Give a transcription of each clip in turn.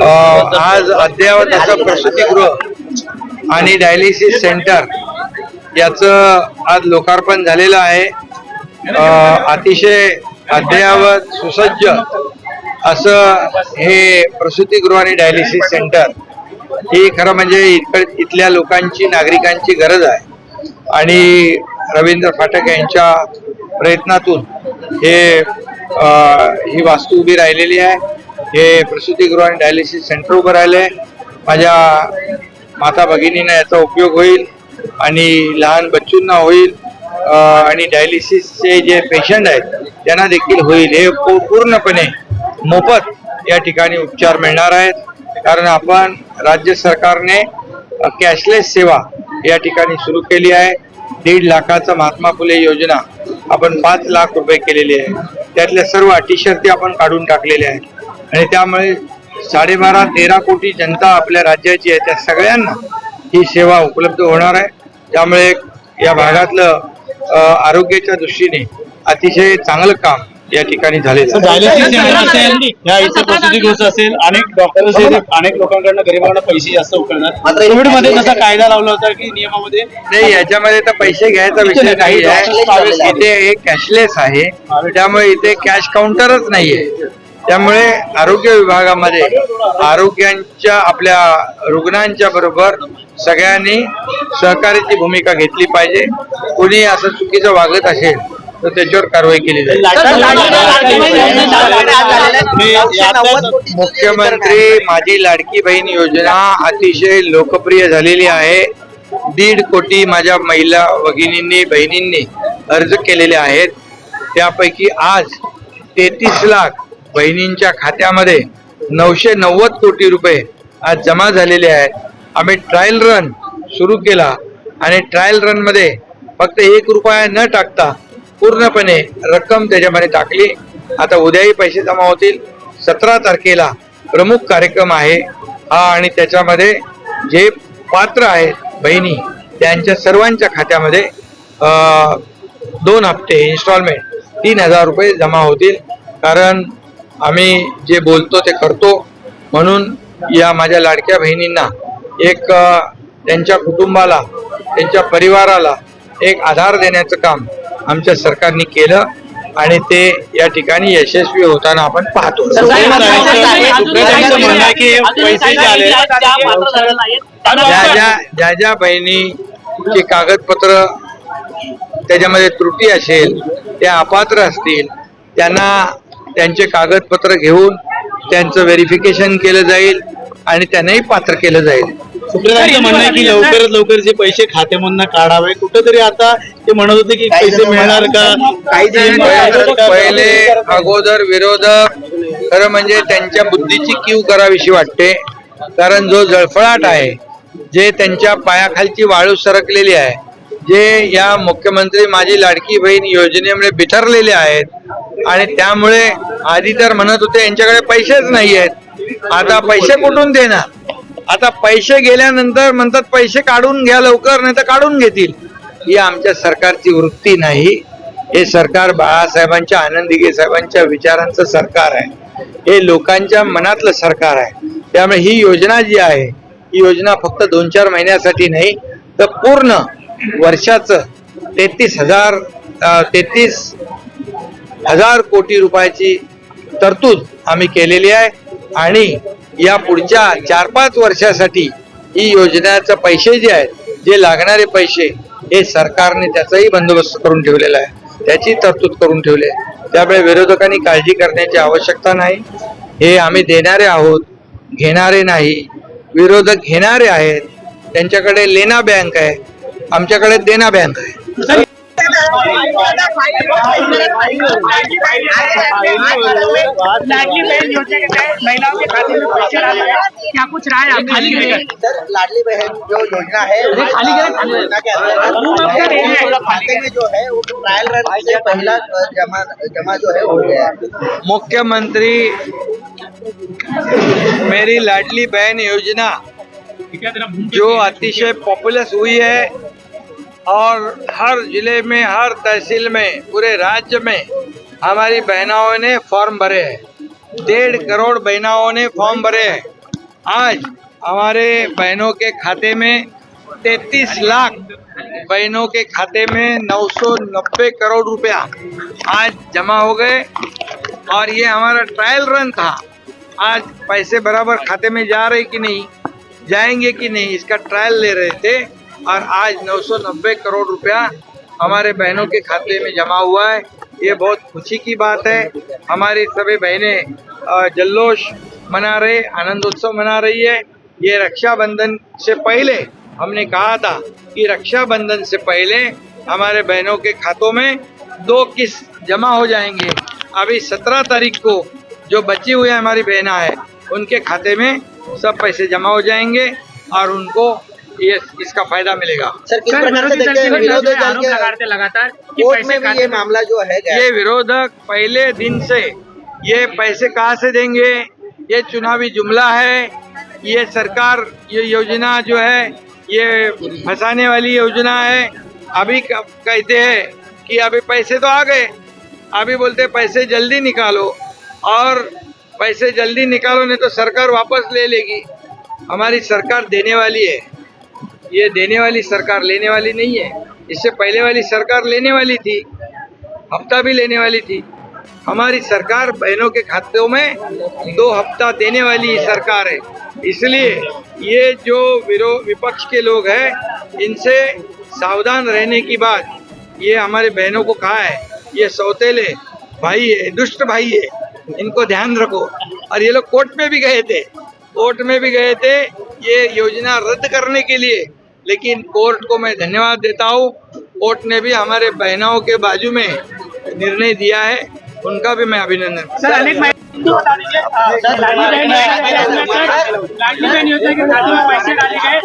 आज अद्ययावत असं प्रसूतीगृह आणि डायलिसिस सेंटर याचं आज लोकार्पण झालेलं आहे. अतिशय अद्ययावत सुसज्ज असं हे प्रसूतीगृह आणि डायलिसिस सेंटर ही खरं म्हणजे इथल्या लोकांची नागरिकांची गरज आहे. आणि रवींद्र फाटक यांच्या प्रयत्नातून हे ही वास्तू उभी राहिलेली आहे. हे प्रसूतीगृह आणि डायलिसिस सेंटर उभं राहिले. माझ्या माता भगिनींना याचा उपयोग होईल आणि लहान बच्चूंना होईल आणि डायलिसिसचे जे पेशंट आहेत त्यांना देखील होईल. हे पूर्णपणे मोफत या ठिकाणी उपचार मिळणार आहेत. कारण आपण राज्य सरकारने कॅशलेस सेवा या ठिकाणी सुरू केली आहे. दीड लाखाचं महात्मा फुले योजना आपण पाच लाख रुपये केलेली आहे. त्यातल्या सर्व अटी शर्ती आपण काढून टाकलेल्या आहेत. आणि त्यामुळे साडेबारा तेरा कोटी जनता आपल्या राज्याची आहे त्या सगळ्यांना ही सेवा उपलब्ध होणार आहे. त्यामुळे या भागातलं आरोग्याच्या दृष्टीने अतिशय चांगलं काम या ठिकाणी झालेलं आहे. डायलिसिस सेंटर असेल अनेक डॉक्टर्स अनेक लोकांकडनं गरिबांना पैसे जास्त उकळणार. कोविडमध्ये तसा कायदा लावला होता की नियमामध्ये? नाही याच्यामध्ये तर पैसे घ्यायचा विषय नाही आहे इथे हे कॅशलेस आहे. त्यामुळे इथे कॅश काउंटरच नाहीये. त्यामुळे आरोग्य विभागामध्ये आरोग्यांच्या आपल्या रुग्णांच्या बरोबर सगळ्यांनी सहकार्याची भूमिका घेतली पाहिजे. कोणी असं चुकीचं वागत असेल तर त्याच्यावर कारवाई केली जाईल. मुख्यमंत्री माझी लाडकी बहीण योजना अतिशय लोकप्रिय झालेली आहे. दीड कोटी माझ्या महिला भगिनींनी बहिणींनी अर्ज केलेले आहेत. त्यापैकी आज तेहतीस लाख बहिणींच्या खात्यामध्ये नऊशे नव्वद कोटी रुपये आज जमा झालेले आहेत. आम्ही ट्रायल रन सुरू केला आणि ट्रायल रनमध्ये फक्त एक रुपया न टाकता पूर्णपणे रक्कम त्याच्यामध्ये टाकली. आता उद्याही पैसे जमा होतील. सतरा तारखेला प्रमुख कार्यक्रम आहे हा आणि त्याच्यामध्ये जे पात्र आहेत बहिणी त्यांच्या सर्वांच्या खात्यामध्ये दोन हप्ते इन्स्टॉलमेंट तीन हजार रुपये जमा होतील. कारण आम्ही जे बोलतो ते करतो. म्हणून या माझ्या लाडक्या बहिणींना एक त्यांच्या कुटुंबाला त्यांच्या परिवाराला एक आधार देण्याचं काम आमच्या सरकारने केलं आणि ते या ठिकाणी यशस्वी होताना आपण पाहतो. ज्या ज्या बहिणीचे कागदपत्र त्याच्यामध्ये त्रुटी असेल त्या अपात्र असतील त्यांना त्यांचे कागदपत्र घेऊन त्यांचं व्हेरिफिकेशन केलं जाईल आणि त्यांनाही पात्र केलं जाईल. सुप्रियाताईंचं म्हणणं आहे की लवकरात लवकर जे पैसे खात्यामधनं काढावे कुठेतरी आता ते म्हणत होते की पैसे मिळणार का? काही पहिले अगोदर विरोधक खरं म्हणजे त्यांच्या बुद्धीची कीव करावीशी वाटते. कारण जो जळफळाट आहे जे त्यांच्या पायाखालची वाळू सरकलेली आहे जे या मुख्यमंत्री माझी लाडकी बहीण योजनेमुळे बिथरलेले आहेत आणि त्यामुळे आधी तर म्हणत होते यांच्याकडे पैसेच नाही आहेत आता पैसे कुठून देणार? आता पैसे गेल्यानंतर म्हणतात पैसे काढून घ्या लवकर नाही तर काढून घेतील. ही आमच्या सरकारची वृत्ती नाही. हे सरकार बाळासाहेबांच्या आनंद साहेबांच्या विचारांचं सरकार आहे. हे लोकांच्या मनातलं सरकार आहे. त्यामुळे ही योजना जी आहे ही योजना फक्त दोन चार महिन्यासाठी नाही तर पूर्ण वर्षाचं तेहतीस हजार तेहतीस हजार कोटी रुपयाची तरतूद आम्ही केलेली आहे. आणि या पुढच्या चार पाच वर्षासाठी ही योजनेचे पैसे जे आहेत जे लागणारे पैसे हे सरकारने त्याचाही बंदोबस्त करून ठेवलेला आहे. त्याची तरतूद करून ठेवली आहे. त्यामुळे विरोधकांनी काळजी करण्याची आवश्यकता नाही. हे आम्ही देणारे आहोत घेणारे नाही. विरोधक घेणारे आहेत. त्यांच्याकडे लेना बँक आहे. आमच्याकडे देना बँक आहे. लाडली बहन योजना के तहत महिलाओं के खाते में पैसे डाले क्या कुछ रहा है आप खाली सर लाडली बहन जो योजना है खाली के अंतर्गत खाते में जो है वो ट्रायल रन से पहला जमा जमा जो है हो गया मुख्यमंत्री, मेरी लाडली बहन योजना, जो अतिशय पॉपुलर हुई है और हर ज़िले में, हर तहसील में, पूरे राज्य में हमारी बहनाओं ने फॉर्म भरे हैं। डेढ़ करोड़ बहनाओं ने फॉर्म भरे हैं। आज हमारे बहनों के खाते में तैतीस लाख बहनों के खाते में 990 करोड़ रुपया आज जमा हो गए और ये हमारा ट्रायल रन था। आज पैसे बराबर खाते में जा रहे कि नहीं, जाएँगे कि नहीं, इसका ट्रायल ले रहे थे। और आज 990 करोड़ रुपया हमारे बहनों के खाते में जमा हुआ है। ये बहुत खुशी की बात है। हमारी सभी बहनें जल्लोष मना रहे, आनंद उत्सव मना रही है। ये रक्षाबंधन से पहले हमने कहा था कि रक्षाबंधन से पहले हमारे बहनों के खातों में दो किस्त जमा हो जाएँगे। अभी सत्रह तारीख को जो बची हुई हमारी बहना है, उनके खाते में सब पैसे जमा हो जाएँगे और उनको ये इसका फ़ायदा मिलेगा। सर किस प्रकार से विरोधी देखते हैं नेता जो दल के लगा लगातार कि कोर्ट पैसे में भी ये मामला जो है ये विरोधक पहले दिन से ये पैसे कहाँ से देंगे? ये चुनावी जुमला है ये सरकार ये योजना जो है ये फंसाने वाली योजना है। अभी कहते हैं कि अभी पैसे तो आ गए अभी बोलते पैसे जल्दी निकालो। और पैसे जल्दी निकालो नहीं तो सरकार वापस ले लेगी। हमारी सरकार देने वाली है। ये देने वाली सरकार लेने वाली नहीं है। इससे पहले वाली सरकार लेने वाली थी, हफ़्ता भी लेने वाली थी। हमारी सरकार बहनों के खातों में दो हफ़्ता देने वाली सरकार है। इसलिए ये जो विरो, विपक्ष के लोग हैं, इनसे सावधान रहने की बात ये हमारे बहनों को कहा है। ये सौतेले भाई है, दुष्ट भाई है, इनको ध्यान रखो। और ये लोग कोर्ट में भी गए थे। कोर्ट में भी गए थे ये योजना रद्द करने के लिए। लेकिन कोर्ट को मैं धन्यवाद देता हूँ। कोर्ट ने भी हमारे बहनों के बाजू में निर्णय दिया है। उनका भी मैं अभिनंदन। सर अनेक लाडली बहन योजना के खाते में पैसे डाले गए।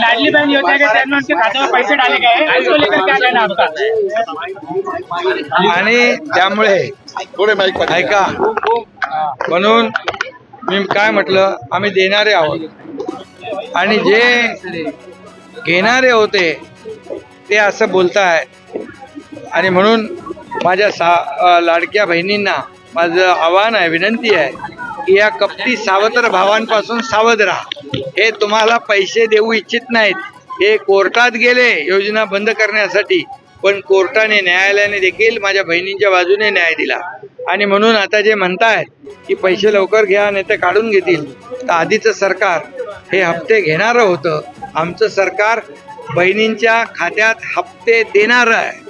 लाडली बहन योजना के तहत में उनके खाते में पैसे डाले गए। इसको लेकर क्या कहना है आपका? आणि त्यामुळे ऐका. म्हणून मी काय म्हटलं आम्ही देणारे आहोत. आणि जे घेणारे होते ते असं बोलताय. आणि म्हणून माझ्या सा लाडक्या बहिणींना माझं आव्हान आहे विनंती आहे की या कपटी सावत्र भावांपासून सावध राहा. हे तुम्हाला पैसे देऊ इच्छित नाहीत. हे कोर्टात गेले योजना बंद करण्यासाठी. पण कोर्टाने न्यायालयाने देखील माझ्या बहिणींच्या बाजूने न्याय दिला. आणि म्हणून आता जे म्हणतायत की पैसे लवकर घ्या नाही तर काढून घेतील. तर आधीचं सरकार हे हप्ते घेणारं होतं. आमचं सरकार बहिणींच्या खात्यात हप्ते देणारं आहे.